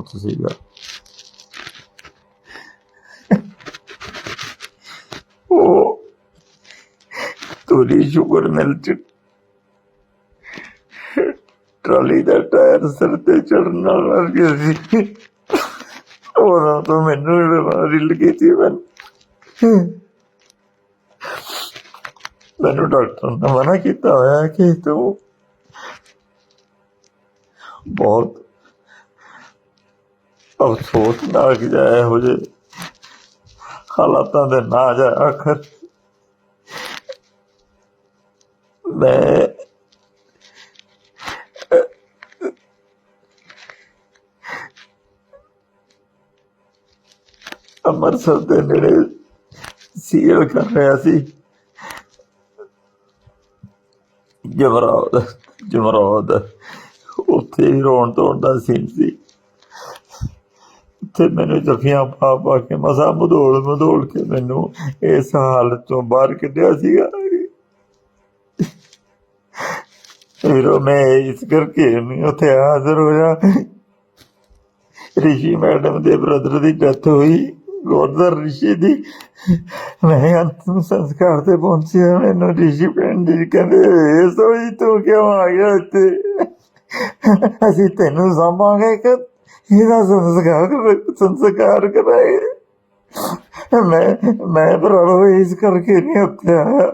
ਪੁੱਤ ਸੀਗਾ ਉਹ ਤੋਰੀ ਸ਼ੂਗਰ ਮਿਲ ਚ ਟਰਾਲੀ ਦਾ ਟਾਇਰ ਸਿਰ ਤੇ ਚੜਨ ਨਾਲ ਲੱਗ ਗਿਆ ਸੀ ਉਹਨਾਂ ਤੋਂ ਮੈਨੂੰ ਵੀ ਬਿਮਾਰੀ ਸੀ ਮੈਂ ਮੈਨੂੰ ਡਾਕਟਰ ਨੇ ਮਨਾ ਕੀਤਾ ਹੋਇਆ ਕਿ ਤੂੰ ਬਹੁਤ ਅਫਸੋਸ ਨਾ ਕਿ ਜਾਇਆ ਹੋ ਜੇ ਹਾਲਾਤਾਂ ਦੇ ਨਾ ਜਾ ਆਖਰ। ਮੈਂ ਅੰਮ੍ਰਿਤਸਰ ਦੇ ਨੇੜੇ ਸੀਲ ਕਰ ਰਿਹਾ ਸੀ। ਜਮਰਾਵਦ ਜਮਰਾਵਦ ਉੱਥੇ ਹੀ ਰੋਣ ਧੋਣ ਦਾ ਸੀਨ ਸੀ। ਤੇ ਮੈਨੂੰ ਜਫੀਆਂ ਪਾ ਪਾ ਕੇ ਮਸਾ ਮਧੋਲ ਮਧੋਲ ਕੇ ਮੈਨੂੰ ਇਸ ਹਾਲਤ ਤੋਂ ਬਾਹਰ ਕੱਢਿਆ ਸੀਗਾ। ਫਿਰ ਮੈਂ ਇਸ ਕਰਕੇ ਨਹੀਂ ਉੱਥੇ ਹਾਜ਼ਰ ਹੋਇਆ। ਰਿਸ਼ੀ ਮੈਡਮ ਦੇ ਬ੍ਰਦਰ ਦੀ ਡੈਥ ਹੋਈ। ਗੋਦਰ ਰਿਸ਼ੀ ਦੀ ਮੈਂ ਅੰਤਮ ਸੰਸਕਾਰ ਤੇ ਪਹੁੰਚਿਆ। ਮੈਨੂੰ ਰਿਸ਼ੀ ਪਿੰਡ ਜੀ ਕਹਿੰਦੇ, ਇਹ ਸੋਈ ਤੂੰ ਕਿਉਂ ਆ ਗਿਆ ਇੱਥੇ? ਅਸੀਂ ਤੈਨੂੰ ਸਾਂਭਾਂਗੇ ਕਿ ਇਹਦਾ ਸੰਸਕਾਰ ਸੰਸਕਾਰ ਕਰਾਏ ਮੈਂ ਮੈਂ ਭਰਾਵਾ ਇਸ ਕਰਕੇ ਨਹੀਂ ਉੱਥੇ ਆਇਆ